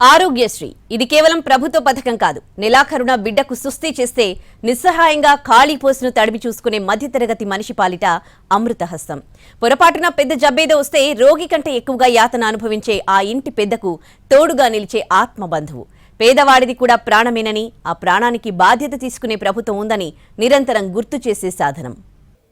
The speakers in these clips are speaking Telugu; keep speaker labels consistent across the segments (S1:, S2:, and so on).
S1: ఆరోగ్యశ్రీ. ఇది కేవలం ప్రభుత్వ పథకం కాదు. నెలాఖరున బిడ్డకు సుస్థి చేస్తే నిస్సహాయంగా ఖాళీ పోసును తడిమి చూసుకునే మధ్యతరగతి మనిషి పాలిట అమృతహస్తం. పొరపాటున పెద్ద జబ్బేదో వస్తే రోగి కంటే ఎక్కువగా యాతన అనుభవించే ఆ ఇంటి పెద్దకు తోడుగా నిలిచే ఆత్మబంధువు. పేదవాడిది కూడా ప్రాణమేనని ఆ ప్రాణానికి బాధ్యత తీసుకునే ప్రభుత్వం ఉందని నిరంతరం గుర్తు చేసే సాధనం.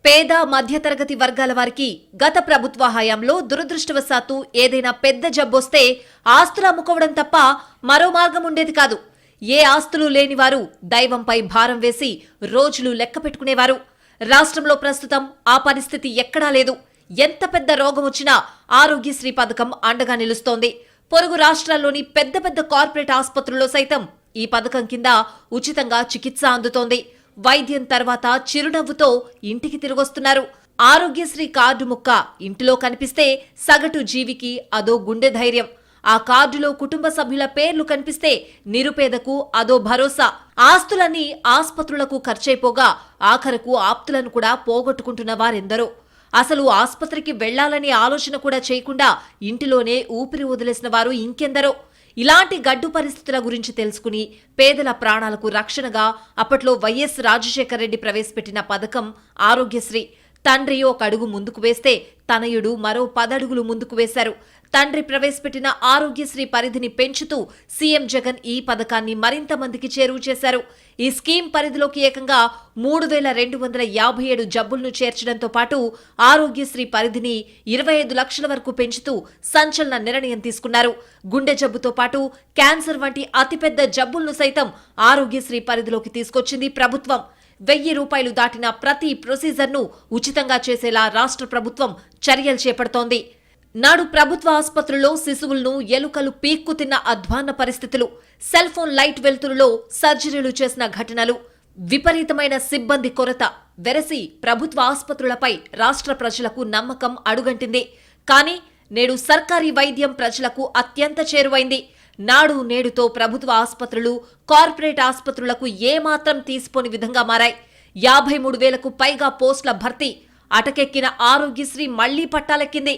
S2: పేద మధ్యతరగతి వర్గాల వారికి గత ప్రభుత్వ హయాంలో దురదృష్టవశాత్తు ఏదైనా పెద్ద జబ్బొస్తే ఆస్తులు అమ్ముకోవడం తప్ప మరో మార్గం ఉండేది కాదు. ఏ ఆస్తులు లేనివారు దైవంపై భారం వేసి రోజులు లెక్క పెట్టుకునేవారు. రాష్ట్రంలో ప్రస్తుతం ఆ పరిస్థితి ఎక్కడా లేదు. ఎంత పెద్ద రోగం వచ్చినా ఆరోగ్యశ్రీ పథకం అండగా నిలుస్తోంది. పొరుగు రాష్ట్రాల్లోని పెద్ద పెద్ద కార్పొరేట్ ఆసుపత్రుల్లో సైతం ఈ పథకం కింద ఉచితంగా చికిత్స అందుతోంది. వైద్యం తర్వాత చిరునవ్వుతో ఇంటికి తిరిగొస్తున్నారు. ఆరోగ్యశ్రీ కార్డు ముక్క ఇంటిలో కనిపిస్తే సగటు జీవికి అదో గుండె ధైర్యం. ఆ కార్డులో కుటుంబ సభ్యుల పేర్లు కనిపిస్తే నిరుపేదకు అదో భరోసా. ఆస్తులన్నీ ఆస్పత్రులకు ఖర్చైపోగా ఆఖరకు ఆప్తులను కూడా పోగొట్టుకుంటున్న వారెందరో. అసలు ఆస్పత్రికి వెళ్ళాలనే ఆలోచన కూడా చేయకుండా ఇంటిలోనే ఊపిరి వదిలేసిన వారు ఇంకెందరో. ఇలాంటి గడ్డు పరిస్థితుల గురించి తెలుసుకుని పేదల ప్రాణాలకు రక్షణగా అప్పట్లో వైఎస్ రాజశేఖర రెడ్డి ప్రవేశపెట్టిన పథకం ఆరోగ్యశ్రీ. తండ్రి ఒక అడుగు ముందుకు వేస్తే తనయుడు మరో పదడుగులు ముందుకు వేశారు. తండ్రి ప్రవేశపెట్టిన ఆరోగ్యశ్రీ పరిధిని పెంచుతూ సీఎం జగన్ ఈ పథకాన్ని మరింత మందికి చేరువ చేశారు. ఈ స్కీమ్ పరిధిలోకి ఏకంగా మూడు వేల రెండు వందల యాభై ఏడు జబ్బులను చేర్చడంతో పాటు ఆరోగ్యశ్రీ పరిధిని ఇరవై ఐదు లక్షల వరకు పెంచుతూ సంచలన నిర్ణయం తీసుకున్నారు. గుండె జబ్బుతో పాటు క్యాన్సర్ వంటి అతిపెద్ద జబ్బులను సైతం ఆరోగ్యశ్రీ పరిధిలోకి తీసుకొచ్చింది ప్రభుత్వం. వెయ్యి రూపాయలు దాటిన ప్రతి ప్రొసీజర్ను ఉచితంగా చేసేలా రాష్ట్ర ప్రభుత్వం చర్యలు చేపడుతోంది. నాడు ప్రభుత్వ ఆసుపత్రుల్లో శిశువులను ఎలుకలు పీక్కు తిన్న అధ్వాన్న పరిస్థితులు సెల్ ఫోన్ లైట్ వెలుతురులో సర్జరీలు చేసిన ఘటనలు విపరీతమైన సిబ్బంది కొరత వెరసి ప్రభుత్వ ఆసుపత్రులపై రాష్ట్ర ప్రజలకు నమ్మకం అడుగంటింది. కానీ నేడు సర్కారీ వైద్యం ప్రజలకు అత్యంత చేరువైంది. నాడు నేడుతో ప్రభుత్వ ఆసుపత్రులు కార్పొరేట్ ఆసుపత్రులకు ఏమాత్రం తీసిపోని విధంగా మారాయి. యాభై మూడు వేలకు పైగా పోస్టుల భర్తీ అటకెక్కిన ఆరోగ్యశ్రీ మళ్ళీ పట్టాలెక్కింది.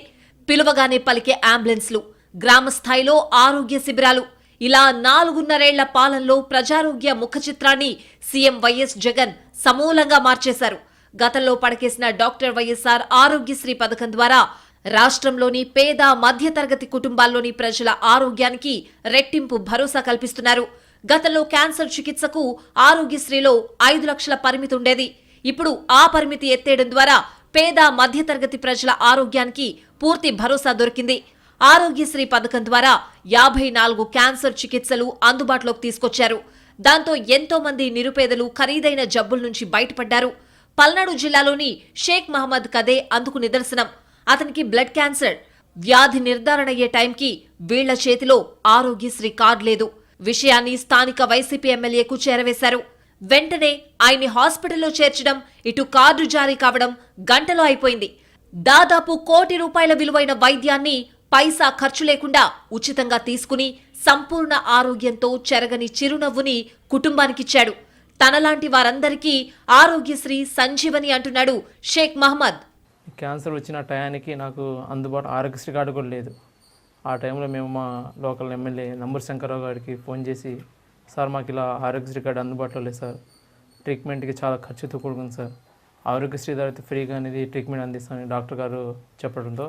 S2: పిలువగానే పలికే అంబులెన్స్లు గ్రామ స్థాయిలో ఆరోగ్య శిబిరాలు. ఇలా నాలుగున్నరేళ్ళ పాలనలో ప్రజారోగ్య ముఖ చిత్రాన్ని సీఎం వైఎస్ జగన్ సమూలంగా మార్చేశారు. గతంలో పడకేసిన డాక్టర్ వైఎస్ఆర్ ఆరోగ్యశ్రీ పథకం ద్వారా రాష్ట్రంలోని పేద మధ్యతరగతి కుటుంబాల్లోని ప్రజల ఆరోగ్యానికి రెట్టింపు భరోసా కల్పిస్తున్నారు. గతంలో క్యాన్సర్ చికిత్సకు ఆరోగ్యశ్రీలో ఐదు లక్షల పరిమితి ఉండేది. ఇప్పుడు ఆ పరిమితి ఎత్తేయడం ద్వారా పేద మధ్యతరగతి ప్రజల ఆరోగ్యానికి పూర్తి భరోసా దొరికింది. ఆరోగ్యశ్రీ పథకం ద్వారా యాభై నాలుగు క్యాన్సర్ చికిత్సలు అందుబాటులోకి తీసుకొచ్చారు. దాంతో ఎంతో మంది నిరుపేదలు ఖరీదైన జబ్బుల నుంచి బయటపడ్డారు. పల్నాడు జిల్లాలోని షేక్ మహమ్మద్ కదే అందుకు నిదర్శనం. అతనికి బ్లడ్ క్యాన్సర్. వ్యాధి నిర్ధారణ అయ్యే టైంకి వీళ్ళ చేతిలో ఆరోగ్యశ్రీ కార్డు లేదు. విషయాన్ని స్థానిక వైసీపీ ఎమ్మెల్యేకు చేరవేశారు. వెంటనే ఆయన్ని హాస్పిటల్లో చేర్చడం ఇటు కార్డు జారీ కావడం గంటలో అయిపోయింది. దాదాపు కోటి రూపాయల విలువైన వైద్యాన్ని పైసా ఖర్చు లేకుండా ఉచితంగా తీసుకుని సంపూర్ణ ఆరోగ్యంతో చెరగని చిరునవ్వుని కుటుంబానికిచ్చాడు తనలాంటి వారందరికీ ఆరోగ్యశ్రీ సంజీవని అంటున్నాడు షేక్ మహమ్మద్
S3: క్యాన్సర్ వచ్చిన టయానికి నాకు అందుబాటు ఆరోగ్యశ్రీ కార్డు కూడా లేదు. ఆ టైంలో మేము మా లోకల్ ఎమ్మెల్యే నంబర్ శంకరరావు గారికి ఫోన్ చేసి సార్ మాకు ఇలా ఆరోగ్యశ్రీ కార్డు అందుబాటులో లేదు సార్. ట్రీట్మెంట్కి చాలా ఖర్చుతో కూడుకుంది సార్. ఆరోగ్యశ్రీ ద్వారా ఫ్రీగా అనేది ట్రీట్మెంట్ అందిస్తామని డాక్టర్ గారు చెప్పడంతో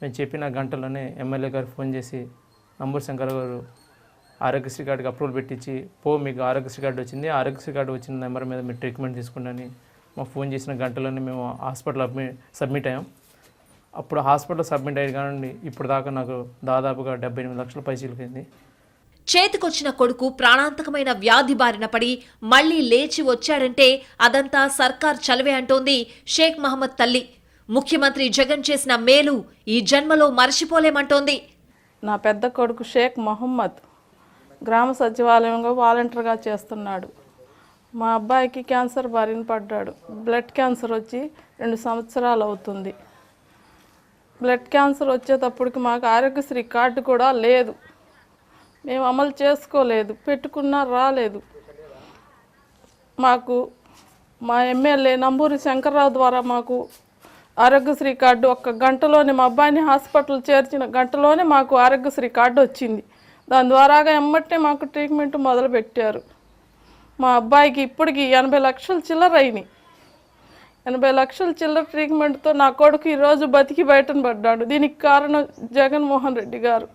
S3: మేము చెప్పిన గంటలోనే ఎమ్మెల్యే గారు ఫోన్ చేసి నంబర్ శంకర గారు ఆరోగ్యశ్రీ కార్డుకి అప్రూవల్ పెట్టించి పో మీకు ఆరోగ్యశ్రీ కార్డు వచ్చింది. ఆరోగ్యశ్రీ కార్డు వచ్చిన నెంబర్ మీద మీరు ట్రీట్మెంట్ తీసుకోండి మాకు ఫోన్ చేసిన గంటలోనే మేము హాస్పిటల్ అడ్మిట్ సబ్మిట్ అయ్యాం. అప్పుడు హాస్పిటల్ సబ్మిట్ అయ్యి కానీ ఇప్పుడు దాకా నాకు దాదాపుగా డెబ్బై ఎనిమిది లక్షల పైసలకైంది
S2: చేతికొచ్చిన కొడుకు ప్రాణాంతకమైన వ్యాధి బారిన పడి మళ్ళీ లేచి వచ్చాడంటే అదంతా సర్కార్ చలవే అంటోంది షేక్ మహమ్మద్ తల్లి. ముఖ్యమంత్రి జగన్ చేసిన మేలు ఈ జన్మలో మర్చిపోలేమంటోంది.
S4: నా పెద్ద కొడుకు షేక్ మొహమ్మద్ గ్రామ సచివాలయంలో వాలంటీర్గా చేస్తున్నాడు. మా అబ్బాయికి క్యాన్సర్ బారిన పడ్డాడు. బ్లడ్ క్యాన్సర్ వచ్చి రెండు సంవత్సరాలు అవుతుంది. బ్లడ్ క్యాన్సర్ వచ్చేటప్పటికి మాకు ఆరోగ్యశ్రీ కార్డు కూడా లేదు. మేము అమలు చేసుకోలేదు. పెట్టుకున్నా రాలేదు. మాకు మా ఎమ్మెల్యే నంబూరి శంకర్రావు ద్వారా మాకు ఆరోగ్యశ్రీ కార్డు ఒక్క గంటలోనే మా అబ్బాయిని హాస్పిటల్ చేర్చిన గంటలోనే మాకు ఆరోగ్యశ్రీ కార్డు వచ్చింది. దాని ద్వారాగా ఎమ్మటే మాకు ట్రీట్మెంట్ మొదలుపెట్టారు. మా అబ్బాయికి ఇప్పటికి ఎనభై లక్షలు చిల్లర అయినాయి. ఎనభై లక్షల చిల్లర ట్రీట్మెంట్తో నా కొడుకు ఈరోజు బతికి బయటను పడ్డాడు. దీనికి కారణం జగన్మోహన్ రెడ్డి గారు.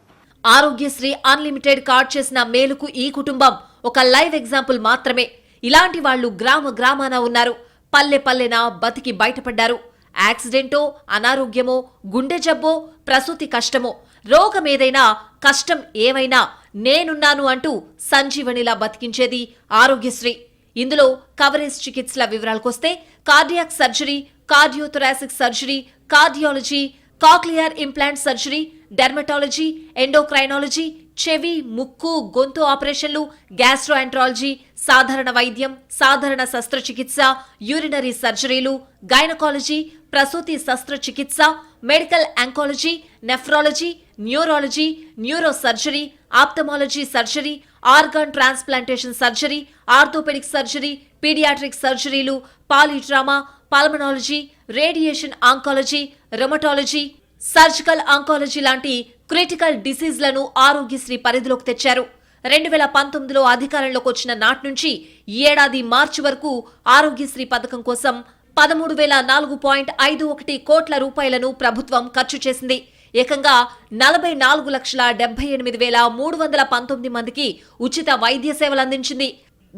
S2: ఆరోగ్యశ్రీ అన్లిమిటెడ్ కార్డ్ చేసిన మేలుకు ఈ కుటుంబం ఒక లైవ్ ఎగ్జాంపుల్ మాత్రమే. ఇలాంటి వాళ్ళు గ్రామ గ్రామాన ఉన్నారు. పల్లె పల్లెన బతికి బయటపడ్డారు. యాక్సిడెంటో అనారోగ్యమో గుండె జబ్బో ప్రసూతి కష్టమో రోగమేదైనా కష్టం ఏమైనా నేనున్నాను అంటూ సంజీవనిలా బతికించేది ఆరోగ్యశ్రీ. ఇందులో కవరేజ్ చికిత్సల వివరాలకొస్తే cardiac surgery cardiothoracic surgery cardiology cochlear implant surgery dermatology endocrinology చెవి ముక్కు గొంతు ఆపరేషన్లు గ్యాస్ట్రోఎంట్రాలజీ సాధారణ వైద్యం సాధారణ శస్త్రచికిత్స యూరినరీ సర్జరీలు గైనకాలజీ ప్రసూతి శస్త్రచికిత్స medical oncology nephrology neurology neuro surgery ophthalmology surgery organ transplantation surgery orthopaedic surgery paediatric సర్జరీలు polytrauma pulmonology radiation oncology rheumatology surgical oncology లాంటి క్రిటికల్ డిసీజ్లను ఆరోగ్యశ్రీ పరిధిలోకి తెచ్చారు. రెండు వేల పంతొమ్మిదిలో అధికారంలోకి వచ్చిన నాటి నుంచి ఏడాది మార్చి వరకు ఆరోగ్యశ్రీ పథకం కోసం పదమూడు వేల నాలుగు పాయింట్ ఐదు ఒకటి కోట్ల రూపాయలను ప్రభుత్వం ఖర్చు చేసింది. ఏకంగా నలభై నాలుగు లక్షల డెబ్బై ఎనిమిది వేల మూడు వందల పంతొమ్మిది మందికి ఉచిత వైద్య సేవలు అందించింది.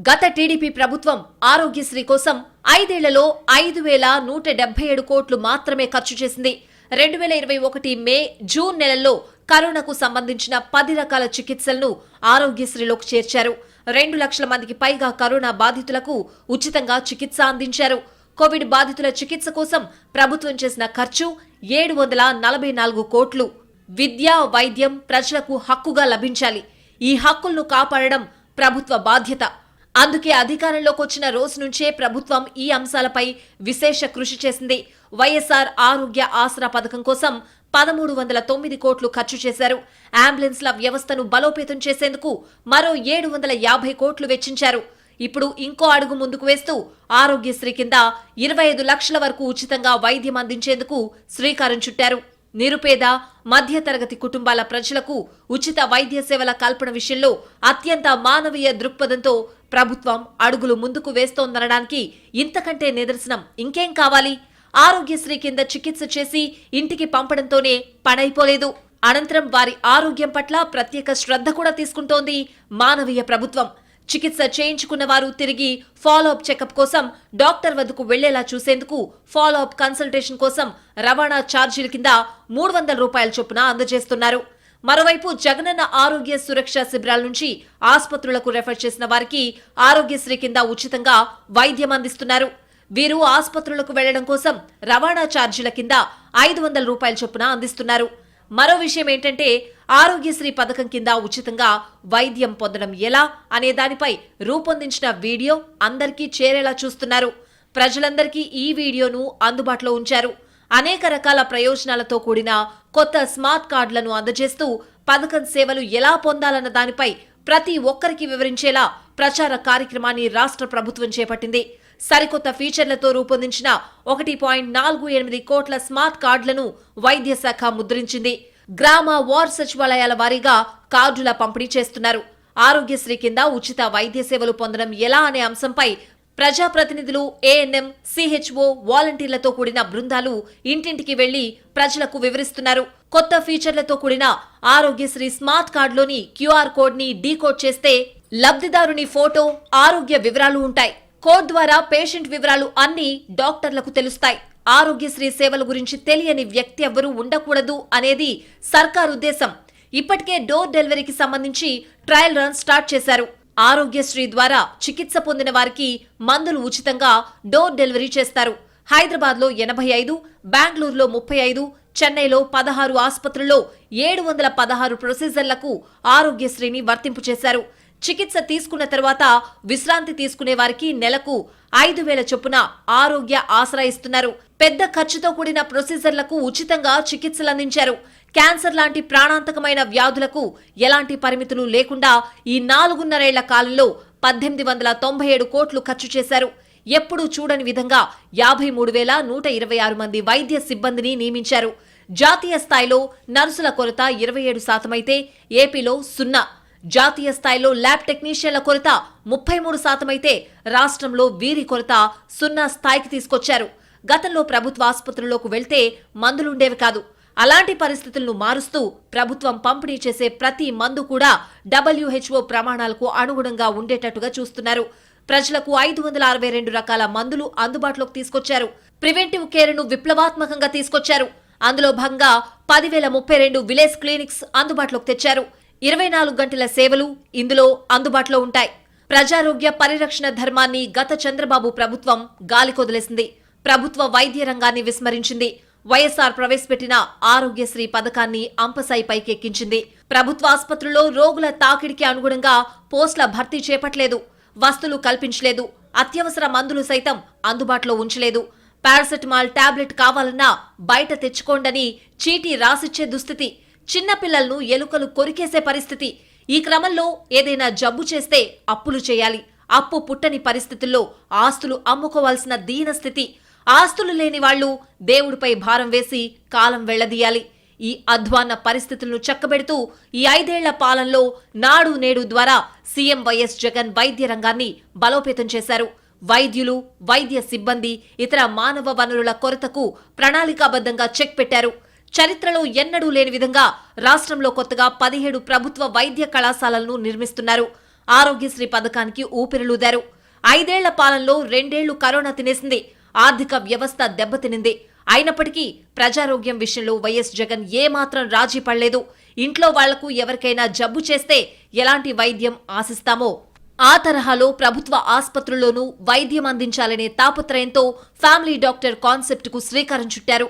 S2: గత టీడీపీ ప్రభుత్వం ఆరోగ్యశ్రీ కోసం ఐదేళ్ళలో ఐదు వేల నూట డెబ్బై ఏడు కోట్లు మాత్రమే ఖర్చు చేసింది. రెండు వేల ఇరవై ఒకటి మే జూన్ నెలల్లో కరోనాకు సంబంధించిన పది రకాల చికిత్సలను ఆరోగ్యశ్రీలోకి చేర్చారు. రెండు లక్షల మందికి పైగా కరోనా బాధితులకు ఉచితంగా చికిత్స అందించారు. కోవిడ్ బాధితుల చికిత్స కోసం ప్రభుత్వం చేసిన ఖర్చు ఏడు వందల నలభై నాలుగు కోట్లు. విద్య వైద్యం ప్రజలకు హక్కుగా లభించాలి. ఈ హక్కులను కాపాడడం ప్రభుత్వ బాధ్యత. అందుకే అధికారంలోకి వచ్చిన రోజు నుంచే ప్రభుత్వం ఈ అంశాలపై విశేష కృషి చేసింది. వైఎస్ఆర్ ఆరోగ్య ఆసరా పథకం కోసం పదమూడు వందల తొమ్మిది కోట్లు ఖర్చు చేశారు. అంబులెన్స్ల వ్యవస్థను బలోపేతం చేసేందుకు మరో ఏడు వందల యాభై కోట్లు వెచ్చించారు. ఇప్పుడు ఇంకో అడుగు ముందుకు వేస్తూ ఆరోగ్యశ్రీ కింద ఇరవై ఐదు లక్షల వరకు ఉచితంగా వైద్యం అందించేందుకు శ్రీకారం చుట్టారు. నిరుపేద మధ్యతరగతి కుటుంబాల ప్రజలకు ఉచిత వైద్య సేవల కల్పన విషయంలో అత్యంత మానవీయ దృక్పథంతో ప్రభుత్వం అడుగులు ముందుకు వేస్తోందనడానికి ఇంతకంటే నిదర్శనం ఇంకేం కావాలి? ఆరోగ్యశ్రీ కింద చికిత్స చేసి ఇంటికి పంపడంతోనే పనైపోలేదు. అనంతరం వారి ఆరోగ్యం పట్ల ప్రత్యేక శ్రద్ధ కూడా తీసుకుంటోంది మానవీయ ప్రభుత్వం. చికిత్స చేయించుకున్న వారు తిరిగి ఫాలోఅప్ చెకప్ కోసం డాక్టర్ వద్దకు వెళ్ళేలా చూసేందుకు ఫాలో అప్ కన్సల్టేషన్ కోసం రవాణా ఛార్జీల కింద మూడు వందల రూపాయల చొప్పున అందజేస్తున్నారు. మరోవైపు జగనన్న ఆరోగ్య సురక్ష శిబిరాల నుంచి ఆసుపత్రులకు రెఫర్ చేసిన వారికి ఆరోగ్యశ్రీ కింద ఉచితంగా వైద్యం అందిస్తున్నారు. వీరు ఆసుపత్రులకు వెళ్ళడం కోసం రవాణా ఛార్జీల కింద ఐదు వందల రూపాయల చొప్పున అందిస్తున్నారు. మరో విషయం ఏంటంటే ఆరోగ్యశ్రీ పథకం కింద ఉచితంగా వైద్యం పొందడం ఎలా అనే దానిపై రూపొందించిన వీడియో అందరికీ చేరేలా చూస్తున్నారు. ప్రజలందరికీ ఈ వీడియోను అందుబాటులో ఉంచారు. అనేక రకాల ప్రయోజనాలతో కూడిన కొత్త స్మార్ట్ కార్డులను అందజేస్తూ పథకం సేవలు ఎలా పొందాలన్న దానిపై ప్రతి ఒక్కరికి వివరించేలా ప్రచార కార్యక్రమాన్ని రాష్ట్ర ప్రభుత్వం చేపట్టింది. సరికొత్త ఫీచర్లతో రూపొందించిన ఒకటి పాయింట్ నాలుగు ఎనిమిది కోట్ల స్మార్ట్ కార్డులను వైద్య శాఖ ముద్రించింది. గ్రామ వార్ సచివాలయాల వారీగా కార్డుల పంపిణీ చేస్తున్నారు. ఆరోగ్యశ్రీ కింద ఉచిత వైద్య సేవలు పొందడం ఎలా అనే అంశంపై ప్రజాప్రతినిధులు ఏఎన్ఎం సిహెచ్ఓ వాలంటీర్లతో కూడిన బృందాలు ఇంటింటికి వెళ్ళి ప్రజలకు వివరిస్తున్నారు. కొత్త ఫీచర్లతో కూడిన ఆరోగ్యశ్రీ స్మార్ట్ కార్డులోని క్యూఆర్ కోడ్ని డీకోడ్ చేస్తే లబ్ధిదారుని ఫోటో ఆరోగ్య వివరాలు ఉంటాయి. కోడ్ ద్వారా పేషెంట్ వివరాలు అన్ని డాక్టర్లకు తెలుస్తాయి. ఆరోగ్యశ్రీ సేవల గురించి తెలియని వ్యక్తి ఎవ్వరూ ఉండకూడదు అనేది సర్కార్ ఉద్దేశం. ఇప్పటికే డోర్ డెలివరీకి సంబంధించి ట్రయల్ రన్ స్టార్ట్ చేశారు. ఆరోగ్యశ్రీ ద్వారా చికిత్స పొందిన వారికి మందులు ఉచితంగా డోర్ డెలివరీ చేస్తారు. హైదరాబాద్లో ఎనభై ఐదు బెంగళూరులో ముప్పై ఐదు చెన్నైలో పదహారు ఆసుపత్రుల్లో ఏడు వందల పదహారు ప్రొసీజర్లకు ఆరోగ్యశ్రీని వర్తింపు చేశారు చికిత్స తీసుకున్న తర్వాత విశ్రాంతి తీసుకునే వారికి నెలకు ఐదు వేల చొప్పున ఆరోగ్య ఆసరా ఇస్తున్నారు. పెద్ద ఖర్చుతో కూడిన ప్రొసీజర్లకు ఉచితంగా చికిత్సలు అందించారు. క్యాన్సర్ లాంటి ప్రాణాంతకమైన వ్యాధులకు ఎలాంటి పరిమితులు లేకుండా ఈ నాలుగున్నరేళ్ళ కాలంలో పద్దెనిమిది వందల తొంభై ఏడు కోట్లు ఖర్చు చేశారు. ఎప్పుడూ చూడని విధంగా యాభై మూడు వేల నూట ఇరవై ఆరు మంది వైద్య సిబ్బందిని నియమించారు. జాతీయ స్థాయిలో నర్సుల కొరత ఇరవై ఏడు శాతమైతే ఏపీలో సున్నా. జాతీయ స్థాయిలో ల్యాబ్ టెక్నీషియన్ల కొరత ముప్పై మూడు శాతమైతే రాష్ట్రంలో వీరి కొరత సున్నా స్థాయికి తీసుకొచ్చారు. గతంలో ప్రభుత్వ ఆసుపత్రుల్లోకి వెళ్తే మందులుండేవి కాదు. అలాంటి పరిస్థితులను మారుస్తూ ప్రభుత్వం పంపిణీ చేసే ప్రతి మందు కూడా డబ్ల్యూహెచ్ఓ ప్రమాణాలకు అనుగుణంగా ఉండేటట్టుగా చూస్తున్నారు. ప్రజలకు ఐదు వందల అరవై రెండు రకాల మందులు అందుబాటులోకి తీసుకొచ్చారు. ప్రివెంటివ్ కేర్ను విప్లవాత్మకంగా తీసుకొచ్చారు. అందులో భాగంగా పదివేల ముప్పై రెండు విలేజ్ క్లినిక్స్ అందుబాటులోకి తెచ్చారు. ఇరవై నాలుగు గంటల సేవలు ఇందులో అందుబాటులో ఉంటాయి. ప్రజారోగ్య పరిరక్షణ ధర్మాన్ని గత చంద్రబాబు ప్రభుత్వం గాలికొదిలేసింది ప్రభుత్వ వైద్య రంగాన్ని విస్మరించింది. వైఎస్ఆర్ ప్రవేశపెట్టిన ఆరోగ్యశ్రీ పథకాన్ని అంపసాయి పైకెక్కించింది. ప్రభుత్వ ఆసుపత్రుల్లో రోగుల తాకిడికి అనుగుణంగా పోస్టుల భర్తీ చేపట్టలేదు. వస్తువులు కల్పించలేదు. అత్యవసర మందులు సైతం అందుబాటులో ఉంచలేదు. పారాసెటమాల్ టాబ్లెట్ కావాలన్నా బయట తెచ్చుకోండని చీటీ రాసిచ్చే దుస్థితి. చిన్నపిల్లలను ఎలుకలు కొరికేసే పరిస్థితి. ఈ క్రమంలో ఏదైనా జబ్బు చేస్తే అప్పులు చేయాలి. అప్పు పుట్టని పరిస్థితుల్లో ఆస్తులు అమ్ముకోవాల్సిన దీనస్థితి ఆస్తులు లేని వాళ్ళు దేవుడిపై భారం వేసి కాలం వెళ్ళదీయాలి ఈ అధ్వాన్న పరిస్థితులను చక్కబెడుతూ ఈ ఐదేళ్ళ పాలనలో నాడు నేడు ద్వారా సీఎం వైఎస్ జగన్ వైద్య రంగాన్ని బలోపేతం చేశారు. వైద్యులు వైద్య సిబ్బంది ఇతర మానవ వనరుల కొరతకు ప్రణాళికాబద్ధంగా చెక్ పెట్టారు. చరిత్రలో ఎన్నడూ లేని విధంగా రాష్ట్రంలో కొత్తగా పదిహేడు ప్రభుత్వ వైద్య కళాశాలలను నిర్మిస్తున్నారు. ఆరోగ్యశ్రీ పథకానికి ఊపిరిలూదారు ఐదేళ్ళ పాలనలో రెండేళ్ళు కరోనా తినేసింది. ఆర్థిక వ్యవస్థ దెబ్బతినింది. అయినప్పటికీ ప్రజారోగ్యం విషయంలో వైఎస్ జగన్ ఏమాత్రం రాజీ పడలేదు. ఇంట్లో వాళ్ళకు ఎవరికైనా జబ్బు చేస్తే ఎలాంటి వైద్యం ఆశిస్తామో ఆ తరహాలో ప్రభుత్వ ఆసుపత్రుల్లోనూ వైద్యం అందించాలనే తాపత్రయంతో ఫ్యామిలీ డాక్టర్ కాన్సెప్ట్కు శ్రీకారం చుట్టారు.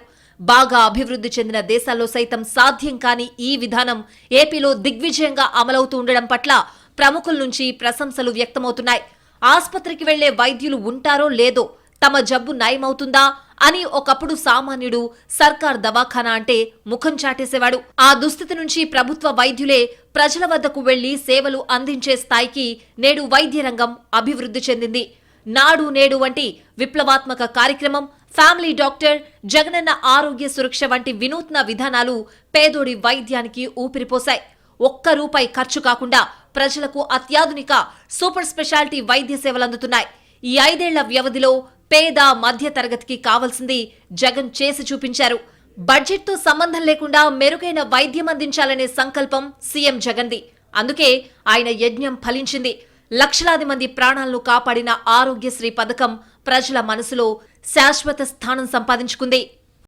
S2: బాగా అభివృద్ధి చెందిన దేశాల్లో సైతం సాధ్యం కాని ఈ విధానం ఏపీలో దిగ్విజయంగా అమలవుతూ ఉండడం పట్ల ప్రముఖుల నుంచి ప్రశంసలు వ్యక్తమవుతున్నాయి. ఆసుపత్రికి వెళ్ళే వైద్యులు ఉంటారో లేదో తమ జబ్బు నయమవుతుందా అని ఒకప్పుడు సామాన్యుడు సర్కార్ దవాఖానా అంటే ముఖం చాటేసేవాడు. ఆ దుస్థితి నుంచి ప్రభుత్వ వైద్యులే ప్రజల వద్దకు వెళ్ళి సేవలు అందించే స్థాయికి నేడు వైద్య రంగం అభివృద్ధి చెందింది. నాడు నేడు వంటి విప్లవాత్మక కార్యక్రమం ఫ్యామిలీ డాక్టర్ జగనన్న ఆరోగ్య సురక్ష వంటి వినూత్న విధానాలు పేదోడి వైద్యానికి ఊపిరిపోశాయి. ఒక్క రూపాయి ఖర్చు కాకుండా ప్రజలకు అత్యాధునిక సూపర్ స్పెషాలిటీ వైద్య సేవలు అందుతున్నాయి. ఈ ఐదేళ్ళ వ్యవధిలో పేద మధ్య తరగతికి కావాల్సింది జగన్ చేసి చూపించారు. బడ్జెట్తో సంబంధం లేకుండా మెరుగైన వైద్యం అందించాలనే సంకల్పం సీఎం జగన్ది. అందుకే ఆయన యజ్ఞం ఫలించింది. లక్షలాది మంది ప్రాణాలను కాపాడిన ఆరోగ్యశ్రీ పథకం ప్రజల మనసులో శాశ్వత స్థానం సంపాదించుకుంది.